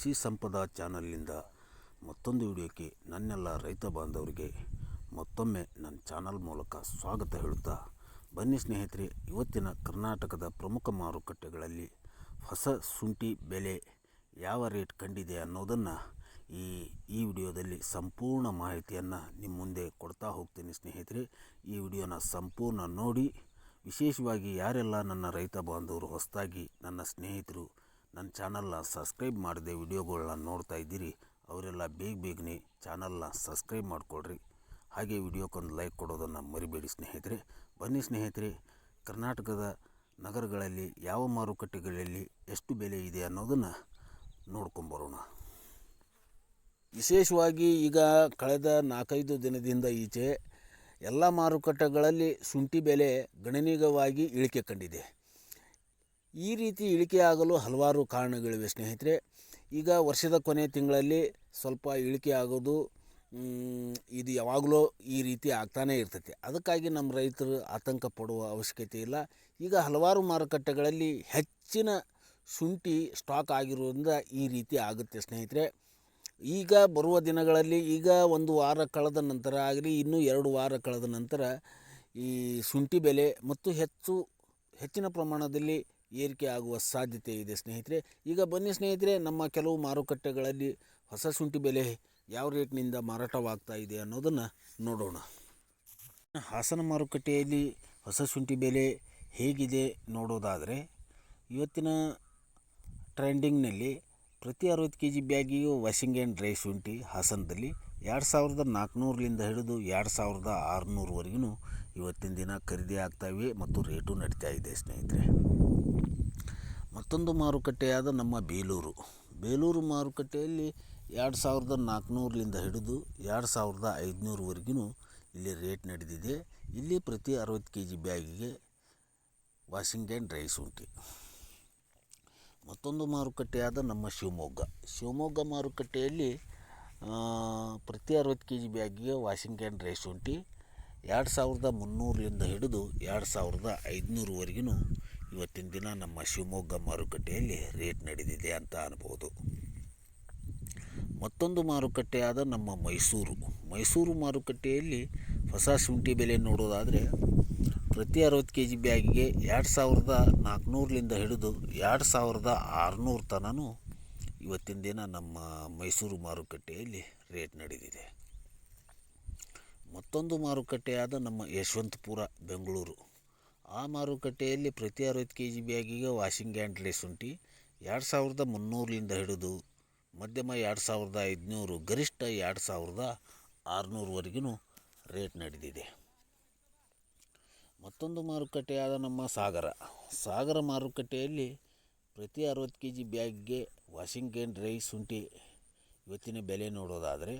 ಕೃಷಿ ಸಂಪದ ಚಾನಲ್ನಿಂದ ಮತ್ತೊಂದು ವಿಡಿಯೋಕ್ಕೆ ನನ್ನೆಲ್ಲ ರೈತ ಬಾಂಧವರಿಗೆ ಮತ್ತೊಮ್ಮೆ ನನ್ನ ಚಾನಲ್ ಮೂಲಕ ಸ್ವಾಗತ ಹೇಳುತ್ತಾ, ಬನ್ನಿ ಸ್ನೇಹಿತರೆ, ಇವತ್ತಿನ ಕರ್ನಾಟಕದ ಪ್ರಮುಖ ಮಾರುಕಟ್ಟೆಗಳಲ್ಲಿ ಹೊಸ ಶುಂಠಿ ಬೆಲೆ ಯಾವ ರೇಟ್ ಕಂಡಿದೆ ಅನ್ನೋದನ್ನು ಈ ಈ ವಿಡಿಯೋದಲ್ಲಿ ಸಂಪೂರ್ಣ ಮಾಹಿತಿಯನ್ನು ನಿಮ್ಮ ಮುಂದೆ ಕೊಡ್ತಾ ಹೋಗ್ತೀನಿ ಸ್ನೇಹಿತರೆ. ಈ ವಿಡಿಯೋನ ಸಂಪೂರ್ಣ ನೋಡಿ, ವಿಶೇಷವಾಗಿ ಯಾರೆಲ್ಲ ನನ್ನ ರೈತ ಬಾಂಧವರು ಹೊಸದಾಗಿ ನನ್ನ ಸ್ನೇಹಿತರು ನನ್ನ ಚಾನಲ್ನ ಸಬ್ಸ್ಕ್ರೈಬ್ ಮಾಡದೆ ವಿಡಿಯೋಗಳನ್ನ ನೋಡ್ತಾ ಇದ್ದೀರಿ, ಅವರೆಲ್ಲ ಬೇಗ ಬೇಗನೆ ಚಾನಲ್ನ ಸಬ್ಸ್ಕ್ರೈಬ್ ಮಾಡಿಕೊಳ್ರಿ. ಹಾಗೆ ವಿಡಿಯೋಕ್ಕೊಂದು ಲೈಕ್ ಕೊಡೋದನ್ನು ಮರಿಬೇಡಿ ಸ್ನೇಹಿತರೆ. ಬನ್ನಿ ಸ್ನೇಹಿತರೆ, ಕರ್ನಾಟಕದ ನಗರಗಳಲ್ಲಿ ಯಾವ ಮಾರುಕಟ್ಟೆಗಳಲ್ಲಿ ಎಷ್ಟು ಬೆಲೆ ಇದೆ ಅನ್ನೋದನ್ನು ನೋಡ್ಕೊಂಬರೋಣ ವಿಶೇಷವಾಗಿ ಈಗ ಕಳೆದ ನಾಲ್ಕೈದು ದಿನದಿಂದ ಈಚೆ ಎಲ್ಲ ಮಾರುಕಟ್ಟೆಗಳಲ್ಲಿ ಶುಂಠಿ ಬೆಲೆ ಗಣನೀಯವಾಗಿ ಇಳಿಕೆ ಕಂಡಿದೆ. ಈ ರೀತಿ ಇಳಿಕೆ ಆಗಲು ಹಲವಾರು ಕಾರಣಗಳಿವೆ ಸ್ನೇಹಿತರೆ. ಈಗ ವರ್ಷದ ಕೊನೆ ತಿಂಗಳಲ್ಲಿ ಸ್ವಲ್ಪ ಇಳಿಕೆ ಆಗೋದು ಇದು ಯಾವಾಗಲೂ ಈ ರೀತಿ ಆಗ್ತಾನೇ ಇರ್ತೈತಿ. ಅದಕ್ಕಾಗಿ ನಮ್ಮ ರೈತರು ಆತಂಕ ಪಡುವ ಅವಶ್ಯಕತೆ ಇಲ್ಲ. ಈಗ ಹಲವಾರು ಮಾರುಕಟ್ಟೆಗಳಲ್ಲಿ ಹೆಚ್ಚಿನ ಶುಂಠಿ ಸ್ಟಾಕ್ ಆಗಿರೋದ್ರಿಂದ ಈ ರೀತಿ ಆಗುತ್ತೆ ಸ್ನೇಹಿತರೆ. ಈಗ ಬರುವ ದಿನಗಳಲ್ಲಿ, ಈಗ ಒಂದು ವಾರ ಕಳೆದ ನಂತರ ಆಗಲಿ, ಇನ್ನೂ ಎರಡು ವಾರ ಕಳೆದ ನಂತರ ಈ ಶುಂಠಿ ಬೆಲೆ ಮತ್ತು ಹೆಚ್ಚು, ಹೆಚ್ಚಿನ ಪ್ರಮಾಣದಲ್ಲಿ ಏರಿಕೆ ಆಗುವ ಸಾಧ್ಯತೆ ಇದೆ, ಸ್ನೇಹಿತರೆ. ಈಗ ಬನ್ನಿ ಸ್ನೇಹಿತರೆ, ನಮ್ಮ ಕೆಲವು ಮಾರುಕಟ್ಟೆಗಳಲ್ಲಿ ಹೊಸ ಶುಂಠಿ ಬೆಲೆ ಯಾವ ರೇಟ್ನಿಂದ ಮಾರಾಟವಾಗ್ತಾ ಇದೆ ಅನ್ನೋದನ್ನು ನೋಡೋಣ. ಹಾಸನ ಮಾರುಕಟ್ಟೆಯಲ್ಲಿ ಹೊಸ ಶುಂಠಿ ಬೆಲೆ ಹೇಗಿದೆ ನೋಡೋದಾದರೆ, ಇವತ್ತಿನ ಟ್ರೆಂಡಿಂಗ್ನಲ್ಲಿ ಪ್ರತಿ ಅರವತ್ತು ಕೆ ಜಿ ಬ್ಯಾಗಿಗೂ ವಾಷಿಂಗ್ ಆ್ಯಂಡ್ ಡ್ರೈ ಶುಂಠಿ ಹಾಸನದಲ್ಲಿ ಎರಡು ಸಾವಿರದ ನಾಲ್ಕುನೂರಲಿಂದ ಹಿಡಿದು ಎರಡು ಸಾವಿರದ ಆರುನೂರವರೆಗೂ ಇವತ್ತಿನ ದಿನ ಖರೀದಿ ಆಗ್ತಾಯಿವೆ ಮತ್ತು ರೇಟು ನಡೀತಾ ಇದೆ, ಸ್ನೇಹಿತರೆ. ಮತ್ತೊಂದು ಮಾರುಕಟ್ಟೆಯಾದ ನಮ್ಮ ಬೇಲೂರು. ಬೇಲೂರು ಮಾರುಕಟ್ಟೆಯಲ್ಲಿ ಎರಡು ಸಾವಿರದ ನಾಲ್ಕುನೂರರಿಂದ ಹಿಡಿದು ಎರಡು ಸಾವಿರದ ಐದುನೂರವರೆಗೂ ಇಲ್ಲಿ ರೇಟ್ ನಡೆದಿದೆ. ಇಲ್ಲಿ ಪ್ರತಿ ಅರವತ್ತು ಕೆ ಜಿ ಬ್ಯಾಗಿಗೆ ವಾಷಿಂಗ್ ರೈಸ್ ಶುಂಠಿ ಮತ್ತೊಂದು ಮಾರುಕಟ್ಟೆಯಾದ ನಮ್ಮ ಶಿವಮೊಗ್ಗ. ಶಿವಮೊಗ್ಗ ಮಾರುಕಟ್ಟೆಯಲ್ಲಿ ಪ್ರತಿ ಅರವತ್ತು ಕೆ ಜಿ ಬ್ಯಾಗಿಗೆ ವಾಷಿಂಗ್ ರೈಸ್ ಶುಂಠಿ ಎರಡು ಸಾವಿರದ ಮುನ್ನೂರರಿಂದ ಹಿಡಿದು ಎರಡು ಸಾವಿರದ ಐದುನೂರವರೆಗೂ ಇವತ್ತಿನ ದಿನ ನಮ್ಮ ಶಿವಮೊಗ್ಗ ಮಾರುಕಟ್ಟೆಯಲ್ಲಿ ರೇಟ್ ನಡೆದಿದೆ ಅಂತ ಅನ್ಬೋದು. ಮತ್ತೊಂದು ಮಾರುಕಟ್ಟೆಯಾದ ನಮ್ಮ ಮೈಸೂರು. ಮೈಸೂರು ಮಾರುಕಟ್ಟೆಯಲ್ಲಿ ಹೊಸ ಶುಂಠಿ ಬೆಲೆ ನೋಡೋದಾದರೆ ಪ್ರತಿ ಅರವತ್ತು ಕೆ ಜಿ ಬ್ಯಾಗಿಗೆ ಎರಡು ಸಾವಿರದ ನಾಲ್ಕುನೂರಲಿಂದ ಹಿಡಿದು ಎರಡು ಸಾವಿರದ ಆರುನೂರು ತನೂ ಇವತ್ತಿನ ದಿನ ನಮ್ಮ ಮೈಸೂರು ಮಾರುಕಟ್ಟೆಯಲ್ಲಿ ರೇಟ್ ನಡೆದಿದೆ. ಮತ್ತೊಂದು ಮಾರುಕಟ್ಟೆಯಾದ ನಮ್ಮ ಯಶವಂತಪುರ, ಬೆಂಗಳೂರು. ಆ ಮಾರುಕಟ್ಟೆಯಲ್ಲಿ ಪ್ರತಿ ಅರವತ್ತು ಕೆ ಜಿ ಬ್ಯಾಗಿಗೆ ವಾಷಿಂಗ್ ಡ್ರೈ ಶುಂಠಿ ಎರಡು ಸಾವಿರದ ಮುನ್ನೂರರಿಂದ ಹಿಡಿದು ಮಧ್ಯಮ ಎರಡು ಸಾವಿರದ ಐದುನೂರು, ಗರಿಷ್ಠ ಎರಡು ಸಾವಿರದ ಆರುನೂರವರೆಗೂ ರೇಟ್ ನಡೆದಿದೆ. ಮತ್ತೊಂದು ಮಾರುಕಟ್ಟೆಯಾದ ನಮ್ಮ ಸಾಗರ. ಸಾಗರ ಮಾರುಕಟ್ಟೆಯಲ್ಲಿ ಪ್ರತಿ ಅರವತ್ತು ಕೆ ಜಿ ಬ್ಯಾಗ್ಗೆ ವಾಷಿಂಗ್ ಆ್ಯಂಡ್ ಡ್ರೈ ಶುಂಠಿ ಇವತ್ತಿನ ಬೆಲೆ ನೋಡೋದಾದರೆ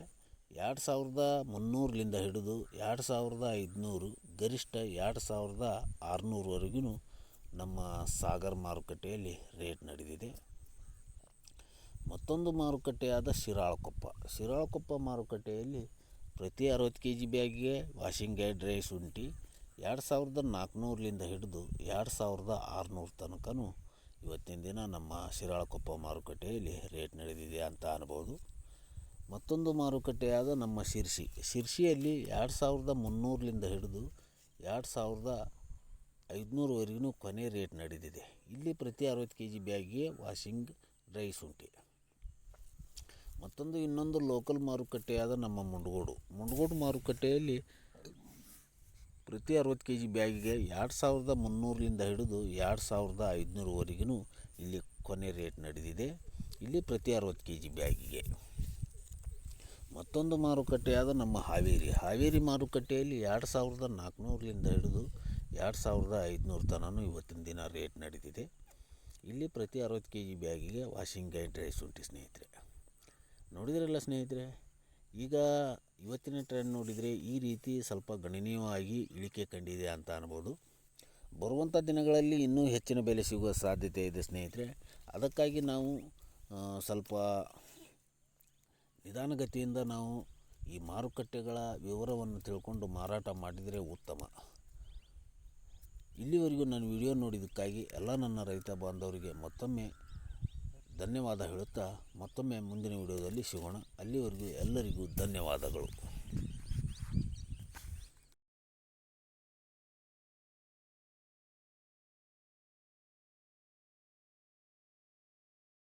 ಎರಡು ಸಾವಿರದ ಮುನ್ನೂರರಿಂದ ಹಿಡಿದು ಎರಡು ಸಾವಿರದ ಐದುನೂರು ಗರಿಷ್ಠ ಎರಡು ಸಾವಿರದ ಆರುನೂರವರೆಗೂ ನಮ್ಮ ಸಾಗರ ಮಾರುಕಟ್ಟೆಯಲ್ಲಿ ರೇಟ್ ನಡೆದಿದೆ. ಮತ್ತೊಂದು ಮಾರುಕಟ್ಟೆಯಾದ ಶಿರಾಳಕೊಪ್ಪ. ಶಿರಾಳಕೊಪ್ಪ ಮಾರುಕಟ್ಟೆಯಲ್ಲಿ ಪ್ರತಿ ಅರವತ್ತು ಕೆ ಜಿ ಬ್ಯಾಗಿಗೆ ವಾಷಿಂಗ್ ಗೈಡ್ ರೈಸ್ ಶುಂಠಿ ಎರಡು ಸಾವಿರದ ನಾಲ್ಕುನೂರಲಿಂದ ಹಿಡಿದು ಎರಡು ಸಾವಿರದ ಆರುನೂರು ತನಕನೂ ಇವತ್ತಿನ ದಿನ ನಮ್ಮ ಶಿರಾಳಕೊಪ್ಪ ಮಾರುಕಟ್ಟೆಯಲ್ಲಿ ರೇಟ್ ನಡೆದಿದೆ ಅಂತ ಅನ್ಬೋದು. ಮತ್ತೊಂದು ಮಾರುಕಟ್ಟೆಯಾದ ನಮ್ಮ ಶಿರ್ಸಿ ಶಿರ್ಸಿಯಲ್ಲಿ ಎರಡು ಸಾವಿರದ ಮುನ್ನೂರರಿಂದ ಹಿಡಿದು ಎರಡು ಸಾವಿರದ ಐದುನೂರವರೆಗೂ ಕೊನೆ ರೇಟ್ ನಡೆದಿದೆ. ಇಲ್ಲಿ ಪ್ರತಿ ಅರವತ್ತು ಕೆ ಜಿ ಬ್ಯಾಗಿಗೆ ವಾಷಿಂಗ್ ಡ್ರೈ ಶುಂಠಿ ಮತ್ತೊಂದು ಇನ್ನೊಂದು ಲೋಕಲ್ ಮಾರುಕಟ್ಟೆಯಾದ ನಮ್ಮ ಮುಂಡಗೋಡು. ಮುಂಡಗೋಡು ಮಾರುಕಟ್ಟೆಯಲ್ಲಿ ಪ್ರತಿ ಅರವತ್ತು ಕೆ ಜಿ ಬ್ಯಾಗಿಗೆ ಎರಡು ಸಾವಿರದ ಮುನ್ನೂರರಿಂದ ಹಿಡಿದು ಎರಡು ಸಾವಿರದ ಐದುನೂರವರೆಗೂ ಇಲ್ಲಿ ಕೊನೆ ರೇಟ್ ನಡೆದಿದೆ. ಇಲ್ಲಿ ಪ್ರತಿ ಅರವತ್ತು ಕೆ ಜಿ ಬ್ಯಾಗಿಗೆ. ಮತ್ತೊಂದು ಮಾರುಕಟ್ಟೆಯಾದ ನಮ್ಮ ಹಾವೇರಿ. ಹಾವೇರಿ ಮಾರುಕಟ್ಟೆಯಲ್ಲಿ ಎರಡು ಸಾವಿರದ ನಾಲ್ಕುನೂರರಿಂದ ಹಿಡಿದು ಎರಡು ಸಾವಿರದ ಐದುನೂರು ತನಕ ಇವತ್ತಿನ ದಿನ ರೇಟ್ ನಡೀತಿದೆ ಇಲ್ಲಿ ಪ್ರತಿ ಅರವತ್ತು ಕೆ ಜಿ ಬ್ಯಾಗಿಗೆ ವಾಷಿಂಗ್ ಗೈ ಡ್ರೈ ಶುಂಠಿ ಸ್ನೇಹಿತರೆ. ನೋಡಿದ್ರಲ್ಲ ಸ್ನೇಹಿತರೆ, ಈಗ ಇವತ್ತಿನ ಟ್ರೆಂಡ್ ನೋಡಿದರೆ ಈ ರೀತಿ ಸ್ವಲ್ಪ ಗಣನೀಯವಾಗಿ ಇಳಿಕೆ ಕಂಡಿದೆ ಅಂತ ಅನ್ಬೋದು. ಬರುವಂಥ ದಿನಗಳಲ್ಲಿ ಇನ್ನೂ ಹೆಚ್ಚಿನ ಬೆಲೆ ಸಿಗುವ ಸಾಧ್ಯತೆ ಇದೆ ಸ್ನೇಹಿತರೆ. ಅದಕ್ಕಾಗಿ ನಾವು ಸ್ವಲ್ಪ ನಿಧಾನಗತಿಯಿಂದ ನಾವು ಈ ಮಾರುಕಟ್ಟೆಗಳ ವಿವರವನ್ನು ತಿಳ್ಕೊಂಡು ಮಾರಾಟ ಮಾಡಿದರೆ ಉತ್ತಮ. ಇಲ್ಲಿವರೆಗೂ ನಾನು ವಿಡಿಯೋ ನೋಡಿದ್ದಕ್ಕಾಗಿ ಎಲ್ಲ ನನ್ನ ರೈತ ಬಾಂಧವರಿಗೆ ಮತ್ತೊಮ್ಮೆ ಧನ್ಯವಾದ ಹೇಳುತ್ತಾ ಮತ್ತೊಮ್ಮೆ ಮುಂದಿನ ವಿಡಿಯೋದಲ್ಲಿ ಸಿಗೋಣ. ಅಲ್ಲಿವರೆಗೂ ಎಲ್ಲರಿಗೂ ಧನ್ಯವಾದಗಳು.